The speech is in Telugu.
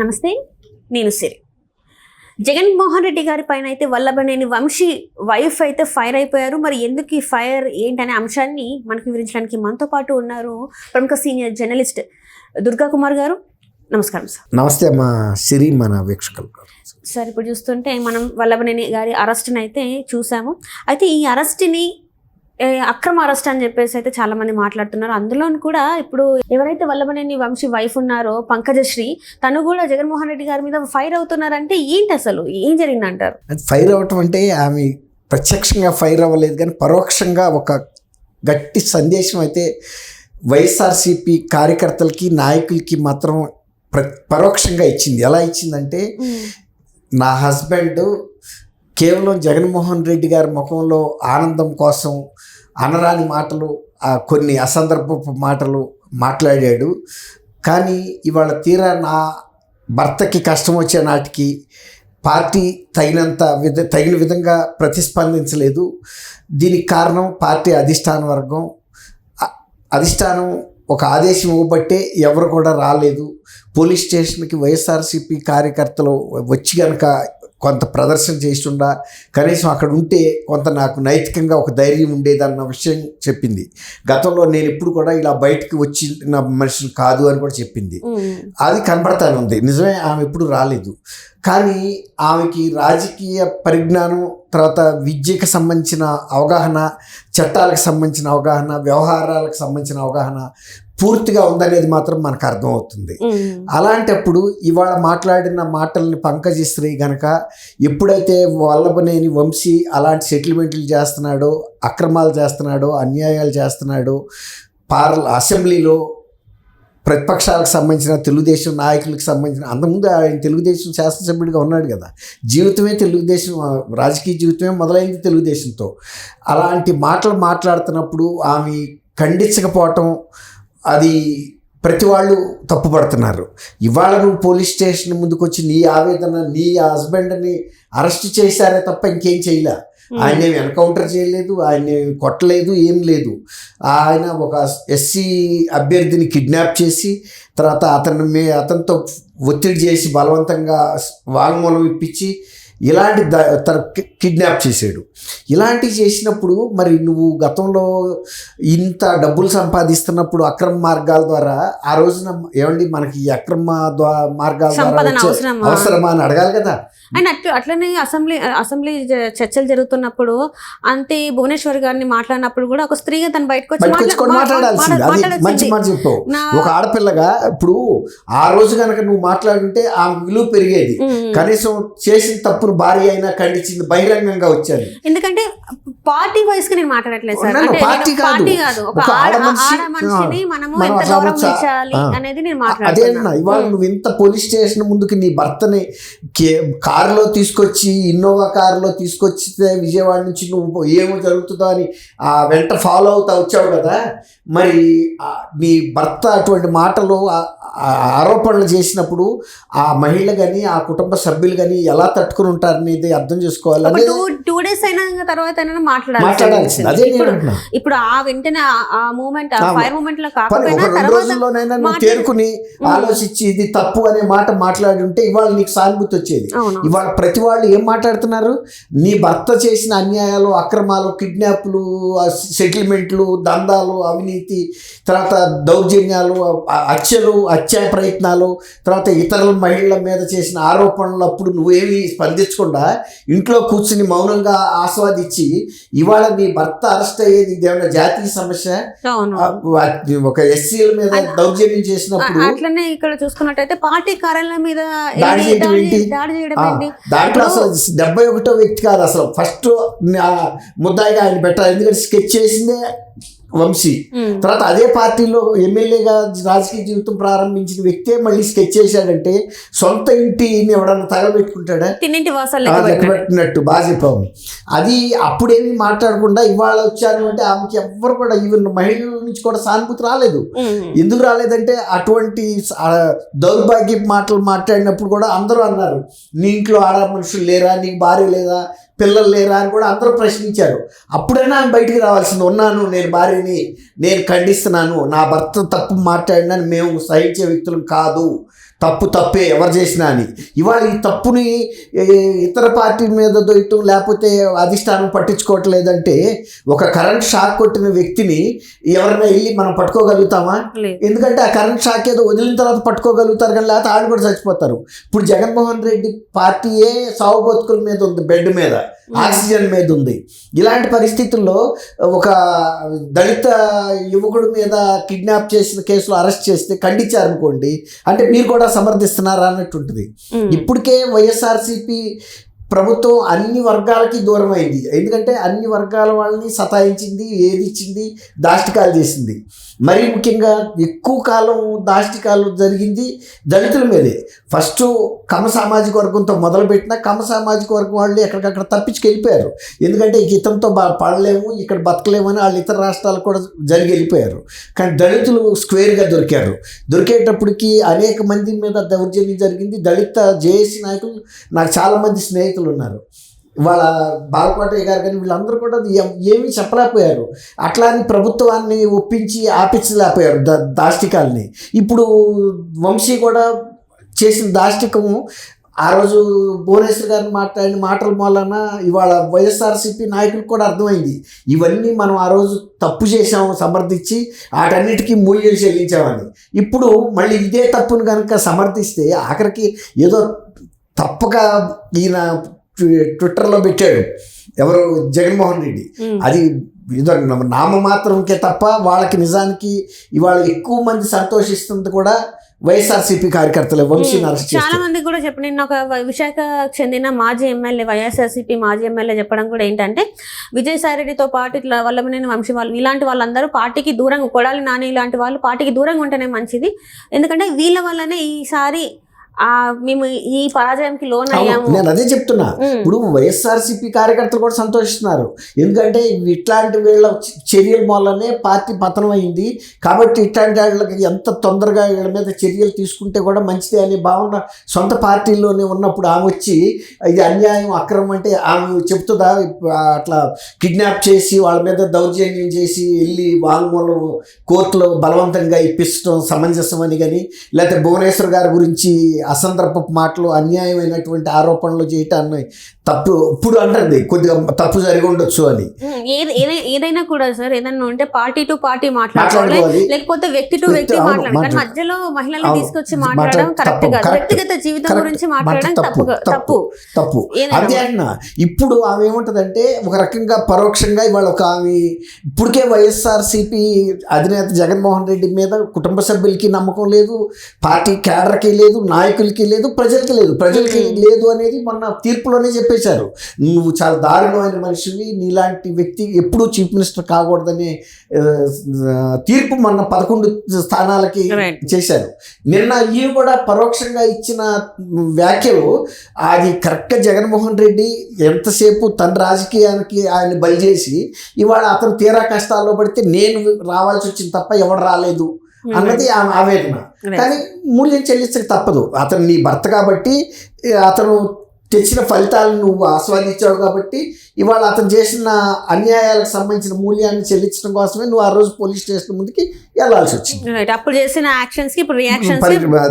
నమస్తే నేను సిరి. జగన్మోహన్ రెడ్డి గారి పైన అయితే వల్లభనేని వంశీ వైఫ్ అయితే ఫైర్ అయిపోయారు. మరి ఎందుకు ఈ ఫైర్? ఏంటనే అంశాన్ని మనకు వివరించడానికి మనతో పాటు ఉన్నారు ప్రముఖ సీనియర్ జర్నలిస్ట్ దుర్గా కుమార్ గారు. నమస్కారం సార్. నమస్తే మా సిరి మన వీక్షకులు. సార్ ఇప్పుడు చూస్తుంటే మనం వల్లభనేని గారి అరెస్ట్ని అయితే చూసాము. అయితే ఈ అరెస్ట్ని అక్రమ అరెస్ట్ అని చెప్పేసి అయితే చాలా మంది మాట్లాడుతున్నారు. అందులో కూడా ఇప్పుడు ఎవరైతే వల్లభనేని వంశీ వైఫ్ ఉన్నారో పంకజశ్రీ తను కూడా జగన్మోహన్ రెడ్డి గారి మీద ఫైర్ అవుతున్నారంటే ఏంటి అసలు? ఏం జరిగిందంటారు? అది ఫైర్ అవ్వటం అంటే ఆమె ప్రత్యక్షంగా ఫైర్ అవ్వలేదు కానీ పరోక్షంగా ఒక గట్టి సందేశం అయితే వైఎస్ఆర్సీపీ కార్యకర్తలకి నాయకులకి మాత్రం ప్ర పరోక్షంగా ఇచ్చింది. ఎలా ఇచ్చిందంటే నా హస్బెండ్ కేవలం జగన్మోహన్ రెడ్డి గారి ముఖంలో ఆనందం కోసం అనరాని మాటలు కొన్ని అసందర్భపు మాటలు మాట్లాడాడు. కానీ ఇవాళ తీరా నా భర్తకి కష్టం వచ్చే నాటికి పార్టీ తగినంత విధ తగిన విధంగా ప్రతిస్పందించలేదు. దీనికి కారణం పార్టీ అధిష్టాన వర్గం. అధిష్టానం ఒక ఆదేశం ఇవ్వబట్టే ఎవరు కూడా రాలేదు. పోలీస్ స్టేషన్కి వైఎస్ఆర్సీపీ కార్యకర్తలు వచ్చి కనుక కొంత ప్రదర్శన చేస్తుండా కనీసం అక్కడ ఉంటే కొంత నాకు నైతికంగా ఒక ధైర్యం ఉండేదన్న విషయం చెప్పింది. గతంలో నేను ఎప్పుడు కూడా ఇలా బయటికి వచ్చిన మనిషిని కాదు అని కూడా చెప్పింది. అది కనబడతానే ఉంది. నిజమే ఆమె ఎప్పుడు రాలేదు. కానీ ఆమెకి రాజకీయ పరిజ్ఞానం తర్వాత విద్యకు సంబంధించిన అవగాహన చట్టాలకు సంబంధించిన అవగాహన వ్యవహారాలకు సంబంధించిన అవగాహన పూర్తిగా ఉందనేది మాత్రం మనకు అర్థమవుతుంది. అలాంటప్పుడు ఇవాళ మాట్లాడిన మాటల్ని పంకజశ్రీ గనక ఎప్పుడైతే వల్లభనేని వంశీ అలాంటి సెటిల్మెంట్లు చేస్తున్నాడో అక్రమాలు చేస్తున్నాడో అన్యాయాలు చేస్తున్నాడో పార్ల అసెంబ్లీలో ప్రతిపక్షాలకు సంబంధించిన తెలుగుదేశం నాయకులకు సంబంధించిన అంతకుముందు ఆయన తెలుగుదేశం శాసనసభ్యుడిగా ఉన్నాడు కదా జీవితమే తెలుగుదేశం రాజకీయ జీవితమే మొదలైంది తెలుగుదేశంతో. అలాంటి మాటలు మాట్లాడుతున్నప్పుడు ఆమె ఖండించకపోవటం అది ప్రతి వాళ్ళు తప్పుపడుతున్నారు. ఇవాళ నువ్వు పోలీస్ స్టేషన్ ముందుకు వచ్చి నీ ఆవేదన నీ హస్బెండ్ని అరెస్ట్ చేశారే తప్ప ఇంకేం చేయలే. ఆయన ఏమి ఎన్కౌంటర్ చేయలేదు ఆయన కొట్టలేదు ఏం లేదు. ఆయన ఒక ఎస్సీ అభ్యర్థిని కిడ్నాప్ చేసి తర్వాత అతను మే అతనితో ఒత్తిడి చేసి బలవంతంగా వాంగ్మూలం ఇప్పించి ఇలాంటి తన కిడ్నాప్ చేసాడు ఇలాంటివి చేసినప్పుడు మరి నువ్వు గతంలో ఇంత డబ్బులు సంపాదిస్తున్నప్పుడు అక్రమ మార్గాల ద్వారా ఆ రోజున ఏమండి మనకి అక్రమ మార్గాల ద్వారా అవసరమా? అని అడగాలి కదా అండ్ అట్లా అట్లనే అసెంబ్లీ అసెంబ్లీ చర్చలు జరుగుతున్నప్పుడు అంతే భువనేశ్వర్ గారిని మాట్లాడినప్పుడు కూడా ఒక స్త్రీగా తను బయటకు వచ్చి మాట్లాడాల్సింది అది మంచి. మాట చెప్పావు ఒక ఆడపిల్లగా ఇప్పుడు ఆ రోజు కనుక నువ్వు మాట్లాడుంటే ఆ విలువ పెరిగేది. కనీసం చేసిన తప్పును భార్య అయినా ఖండించింది బహిరంగంగా వచ్చారు. ఎందుకంటే పార్టీ వైస్గా నేను మాట్లాడట్లేదు సార్ అంటే పార్టీ కాదు. ఒక ఆడ ఆడ మనిషి, ఆడ మనిషిని మనము మనం ఎంత అట్లా గౌరవం అనొచ్చా? ఇచ్చాలి ఆ. అనేది నేను మాట్లాడుతున్నా ఇవాళ నువ్వు ఇంత పోలీస్ స్టేషన్ ముందుకు నీ భర్తని కే కారులో తీసుకొచ్చి ఇన్నోవా కారులో తీసుకొచ్చితే విజయవాడ నుంచి నువ్వు ఏమో జరుగుతుందో అని ఆ వెంట ఫాలో అవుతా వచ్చావు కదా మరి నీ భర్త అటువంటి మాటలు ఆరోపణలు చేసినప్పుడు ఆ మహిళ కానీ ఆ కుటుంబ సభ్యులు కానీ ఎలా తట్టుకుని ఉంటారనేది అర్థం చేసుకోవాలి అనేది టూ డేస్ అయినా తర్వాత అయినా నేను ఇప్పుడు ఆ వెంటనే ఆ- మూమెంట్ ఆ ఫైర్ మూమెంట్లో కాకపోయినా తర్వాత తేరుకుని ఆలోచించి ఇది తప్పు అనే మాట మాట్లాడి ఉంటే ఇవాళ నీకు సానుభూతి వచ్చేది. ఇవాళ ప్రతి వాళ్ళు ఏం మాట్లాడుతున్నారు? నీ భర్త చేసిన అన్యాయాలు అక్రమాలు కిడ్నాప్లు సెటిల్మెంట్లు దందాలు అవినీతి తర్వాత దౌర్జన్యాలు హత్యలు హత్యా ప్రయత్నాలు తర్వాత ఇతరుల మహిళల మీద చేసిన ఆరోపణలు అప్పుడు నువ్వేమి స్పందించకుండా ఇంట్లో కూర్చుని మౌనంగా ఆస్వాదించి ఇవాళ నీ భర్త అరెస్ట్ అయ్యేది ఇదేమన్నా జాతీయ సమస్య? ఒక ఎస్సీల మీద దౌర్జన్యం చేసినప్పుడు అట్లనే ఇక్కడ చూసుకున్నట్టయితే పార్టీ కార్యాలయం మీద దాడి? చేయడం ఏంటి? దాంట్లో అసలు డెబ్బై ఒకటో వ్యక్తి కాదు అసలు. ఫస్ట్ ముద్దాయిగా ఆయన పెట్టాలి ఎందుకంటే స్కెచ్ చేసిందే వంశీ. తర్వాత అదే పార్టీలో ఎమ్మెల్యేగా రాజకీయ జీవితం ప్రారంభించిన వ్యక్తే మళ్ళీ స్కెచ్ చేశాడంటే సొంత ఇంటిని ఎవడన్నా తగలబెట్టుకుంటాడా పెట్టినట్టు. బాగా చెప్పాము అది అప్పుడేమి మాట్లాడకుండా ఇవాళ వచ్చాను అంటే ఆమెకి ఎవ్వరు కూడా ఈవెన్ మహిళల నుంచి కూడా సానుభూతి రాలేదు. ఎందుకు రాలేదంటే అటువంటి దౌర్భాగ్య మాటలు మాట్లాడినప్పుడు కూడా అందరూ అన్నారు నీ ఇంట్లో ఆడ మనుషులు లేరా నీకు భార్య లేదా పిల్లలు లేరా అని కూడా అందరూ ప్రశ్నించారు. అప్పుడైనా ఆమె బయటికి రావాల్సింది ఉన్నాను నేను భార్యని నేను ఖండిస్తున్నాను నా భర్త తప్పు మాట్లాడినని మేము సహించే వ్యక్తులం కాదు. తప్పు తప్పే ఎవరు చేసినా అని. ఇవాళ ఈ తప్పుని ఇతర పార్టీ మీద దొయ్యటం లేకపోతే అధిష్టానం పట్టించుకోవట్లేదంటే ఒక కరెంట్ షాక్ కొట్టిన వ్యక్తిని ఎవరైనా వెళ్ళి మనం పట్టుకోగలుగుతామా? ఎందుకంటే ఆ కరెంట్ షాక్ ఏదో వదిలిన తర్వాత పట్టుకోగలుగుతారు కానీ లేకపోతే ఆడు కూడా చచ్చిపోతారు. ఇప్పుడు జగన్మోహన్ రెడ్డి పార్టీయే సాగు బతుకుల మీద ఉంది బెడ్ మీద ఆక్సిజన్ మీద ఉంది. ఇలాంటి పరిస్థితుల్లో ఒక దళిత యువకుడి మీద కిడ్నాప్ చేసిన కేసులో అరెస్ట్ చేస్తే ఖండించారనుకోండి అంటే మీరు కూడా సమర్థిస్తున్నారా అన్నట్టు ఉంటుంది ఉమ్. ఇప్పటికే వైఎస్ఆర్సీపీ ప్రభుత్వం అన్ని వర్గాలకి దూరం అయింది ఎందుకంటే అన్ని వర్గాల వాళ్ళని సతాయించింది ఏది ఇచ్చింది దాష్టికాలు చేసింది. మరీ ముఖ్యంగా ఎక్కువ కాలం దాష్టికాలు జరిగింది దళితుల మీదే. ఫస్ట్ కమ సామాజిక వర్గంతో మొదలుపెట్టిన కమ సామాజిక వర్గం వాళ్ళు ఎక్కడికక్కడ తప్పించుకు వెళ్ళిపోయారు ఎందుకంటే ఈ ఇతంతో బా పడలేము ఇక్కడ బతకలేము అని వాళ్ళు ఇతర రాష్ట్రాలు కూడా జరిగి వెళ్ళిపోయారు కానీ దళితులు స్క్వేర్గా దొరికారు. దొరికేటప్పటికి అనేక మంది మీద దౌర్జన్యం జరిగింది. దళిత జేఏసీ నాయకులు నాకు చాలామంది స్నేహితులు ఉన్నారు. వాళ్ళ బాలకోటయ్య గారు కానీ వీళ్ళందరూ కూడా ఏమీ చెప్పలేకపోయారు. అట్లా అని ప్రభుత్వాన్ని ఒప్పించి ఆపించలేకపోయారు దా దాష్టికాల్ని. ఇప్పుడు వంశీ కూడా చేసిన దాష్టికము ఆ రోజు భువనేశ్వర్ గారిని మాట్లాడిన మాటల మూలన ఇవాళ వైఎస్ఆర్సీపీ నాయకులకు కూడా అర్థమైంది. ఇవన్నీ మనం ఆ రోజు తప్పు చేసాము సమర్థించి వాటన్నిటికీ మూల్యం చెల్లించామని. ఇప్పుడు మళ్ళీ ఇదే తప్పును కనుక సమర్థిస్తే ఆఖరికి ఏదో తప్పక ఈయన ట్వి- ట్విట్టర్లో పెట్టాడు. ఎవరు? జగన్మోహన్ రెడ్డి. అది ఏదో నామ మాత్రంకే తప్ప వాళ్ళకి నిజానికి ఇవాళ ఎక్కువ మంది సంతోషిస్తుంది కూడా వైఎస్ఆర్సీపీ కార్యకర్తలే. వంశీని అరెస్ట్ చాలా మంది కూడా చెప్పిన నిన్న ఒక విశాఖ చెందిన మాజీ ఎమ్మెల్యే వైఎస్ఆర్సీపీ మాజీ ఎమ్మెల్యే చెప్పడం కూడా ఏంటంటే విజయసాయి రెడ్డితో పాటు ఇట్లా వల్లభనేని వంశీ వాళ్ళు ఇలాంటి వాళ్ళందరూ పార్టీకి దూరంగా కొడాలి నాని ఇలాంటి వాళ్ళు పార్టీకి దూరంగా ఉంటేనే మంచిది. ఎందుకంటే వీళ్ళ వల్లనే ఈసారి మేము ఈ పరాజయంకి లోన్ అయ్యాము నేను అదే చెప్తున్నా. ఇప్పుడు వైఎస్ఆర్సీపీ కార్యకర్తలు కూడా సంతోషిస్తున్నారు. ఎందుకంటే ఇట్లాంటి వీళ్ళ చర్యల వల్లనే పార్టీ పతనం అయింది కాబట్టి ఇట్లాంటి వాళ్ళకి ఎంత తొందరగా వీళ్ళ మీద చర్యలు తీసుకుంటే కూడా మంచిదే అనే భావన సొంత పార్టీలోనే ఉన్నప్పుడు ఆమె వచ్చి ఇది అన్యాయం అక్రమం అంటే ఆమె చెప్తుందా అట్లా కిడ్నాప్ చేసి వాళ్ళ మీద దౌర్జన్యం చేసి వెళ్ళి వాంగ్మూలం కోర్టులో బలవంతంగా ఇప్పించడం సమంజసం అని కానీ లేకపోతే భువనేశ్వర్ గారి గురించి అసందర్భపు మాటలు అన్యాయమైనటువంటి ఆరోపణలు చేయటాన్ని తప్పు ఇప్పుడు అంటుంది కొద్దిగా తప్పు జరిగి ఉండొచ్చు అని. ఏదైనా కూడా సార్ ఏదైనా ఉంటే పార్టీ టు పార్టీ మాట్లాడుకోవాలి. లేకపోతే వ్యక్తి టు వ్యక్తి- మాట్లాడాలి మధ్యలో మహిళల్ని అవును, తీసుకొచ్చి మాట్లాడ- మాట్లాడడం కరెక్ట్ కాదు. వ్యక్తిగత జీవితం. గురించి మాట మాట్లాడడం తప్పు, తప్పు తప్పు. అదే అన్న ఇప్పుడు ఆమె ఏముంటుందంటే ఒక రకంగా పరోక్షంగా ఇవాళ ఒక ఆమె ఇప్పటికే వైఎస్ఆర్సీపీ అధినేత జగన్మోహన్ రెడ్డి మీద కుటుంబ సభ్యులకి నమ్మకం లేదు పార్టీ కేడర్కి లేదు నాయకులకి లేదు ప్రజలకి లేదు. ప్రజలకి లేదు అనేది మొన్న తీర్పులోనే చెప్పేశారు. నువ్వు చాలా దారుణమైన మనిషివి నీలాంటి వ్యక్తి ఎప్పుడూ చీఫ్ మినిస్టర్ కాకూడదనే తీర్పు మొన్న పదకొండు స్థానాలకి. చేశారు. నిన్న ఈయన కూడా పరోక్షంగా ఇచ్చిన వ్యాఖ్యలు అది కరెక్ట్గా జగన్మోహన్ రెడ్డి ఎంతసేపు తన రాజకీయానికి ఆయన బలి చేసి ఇవాళ అతను తీరా కష్టాల్లో పడితే నేను రావాల్సి వచ్చింది తప్ప ఎవడు రాలేదు. అన్నది ఆమె ఆవేదన. కానీ మూల్యం చెల్లించక తప్పదు. అతను నీ భర్త కాబట్టి అతను తెచ్చిన ఫలితాలను నువ్వు ఆస్వాదించావు కాబట్టి ఇవాళ అతను చేసిన అన్యాయాలకు సంబంధించిన మూల్యాన్ని చెల్లించడం కోసమే నువ్వు ఆ రోజు పోలీస్ స్టేషన్ ముందుకి వెళ్ళాల్సి వచ్చింది. అప్పుడు చేసిన యాక్షన్స్ ఇప్పుడు రియాక్షన్స్ పరి-